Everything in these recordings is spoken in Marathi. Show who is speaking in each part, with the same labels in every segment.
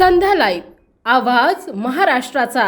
Speaker 1: संध्या लाईव्ह आवाज महाराष्ट्राचा.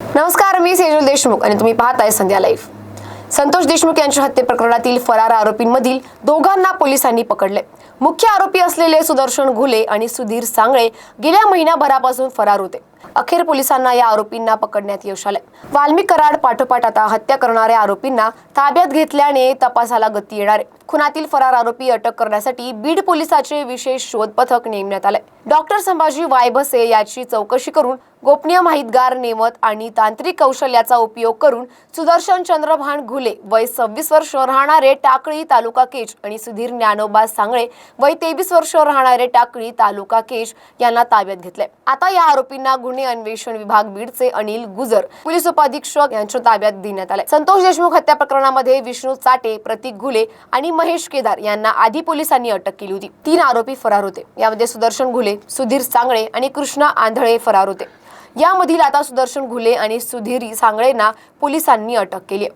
Speaker 2: नमस्कार मी सेजल देशमुख आणि तुम्ही पाहताय संध्या लाईव्ह. संतोष देशमुख यांच्या हत्ये प्रकरणातील फरार आरोपींमधील दोघांना पोलिसांनी पकडले मुख्य आरोपी असलेले सुदर्शन घुले आणि सुधीर सांगळे गेल्या महिनाभरापासून फरार होते. अखेर पोलिसांना या आरोपींना पकडण्यात यश आले वाल्मिक कराड पाठोपाठ आता हत्या करणाऱ्या आरोपींना ताब्यात घेतल्याने तपासाला गती येणार आहे. खुनातील फरार आरोपी अटक करण्यासाठी बीड पोलिसाचे विशेष शोध पथक नेमण्यात आले डॉक्टर संभाजी वायभसे याची चौकशी करून गोपनीय माहितगार नेमत आणि तांत्रिक कौशल्याचा उपयोग करून सुदर्शन चंद्रभान घुले वय सव्वीस वर्ष राहणारे टाकळी तालुका केज आणि सुधीर ज्ञानोबा सांगळे वय तेवीस वर्ष राहणारे टाकळी तालुका केज यांना ताब्यात घेतले आता या आरोपींना गुन्हे अन्वेषण विभाग बीडचे अनिल गुजर पोलीस उपाधीक्षक यांच्या ताब्यात देण्यात आले संतोष देशमुख हत्या प्रकरणामध्ये विष्णू चाटे प्रतीक घुले आणि महेश केदार यांना आधी पोलिसांनी अटक केली होती. तीन आरोपी फरार होते. यामध्ये सुदर्शन घुले सुधीर सांगळे आणि कृष्णा आंधळे फरार होते. यामधील आता सुदर्शन घुले आणि सुधीर सांगळेंना पोलिसांनी अटक केली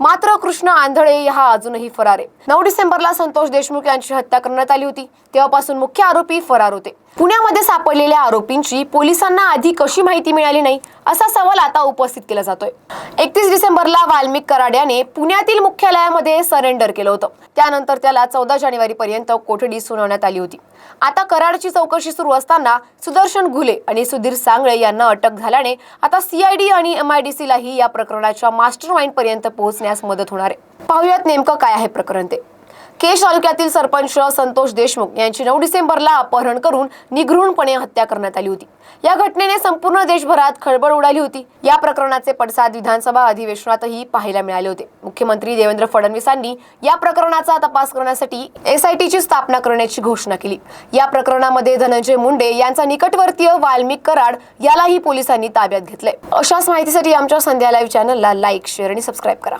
Speaker 2: मात्र कृष्ण आंधळे हा अजूनही फरार आहे. नऊ डिसेंबरला संतोष देशमुख यांची हत्या करण्यात आली होती. तेव्हापासून मुख्य आरोपी फरार होते. पुण्यामध्ये सापडलेल्या आरोपींची पोलिसांना आधी कशी माहिती मिळाली नाही असा सवाल आता उपस्थित केला जातोय. एकतीस डिसेंबरला वाल्मिक कराड याने पुण्यातील मुख्यालयामध्ये सरेंडर केलं होतं. त्यानंतर त्याला चौदा जानेवारी पर्यंत कोठडी सुनावण्यात आली होती. आता कराडची चौकशी सुरू असताना सुदर्शन घुले आणि सुधीर सांगळे यांना अटक झाल्याने आता सीआयडी आणि एमआयडीसीलाही या प्रकरणाच्या मास्टर माइंड पर्यंत पोहोचण्यास मदत होणार आहे. पाहुयात नेमकं काय आहे प्रकरण ते. केश तालुक्यातील सरपंच संतोष देशमुख यांची नऊ डिसेंबरला अपहरण करून निघृणपणे हत्या करण्यात आली होती. या घटनेने संपूर्ण देशभरात खळबळ उडाली होती. या प्रकरणाचे पडसाद विधानसभा अधिवेशनातही पाहायला मिळाले होते. मुख्यमंत्री देवेंद्र फडणवीसांनी या प्रकरणाचा तपास करण्यासाठी एसआयटीची स्थापना करण्याची घोषणा केली. या प्रकरणामध्ये धनंजय मुंडे यांचा निकटवर्तीय वाल्मिक कराड यालाही पोलिसांनी ताब्यात घेतले अशाच माहितीसाठी आमच्या संध्या लाईव्ह चॅनलला लाईक शेअर आणि सबस्क्राईब करा.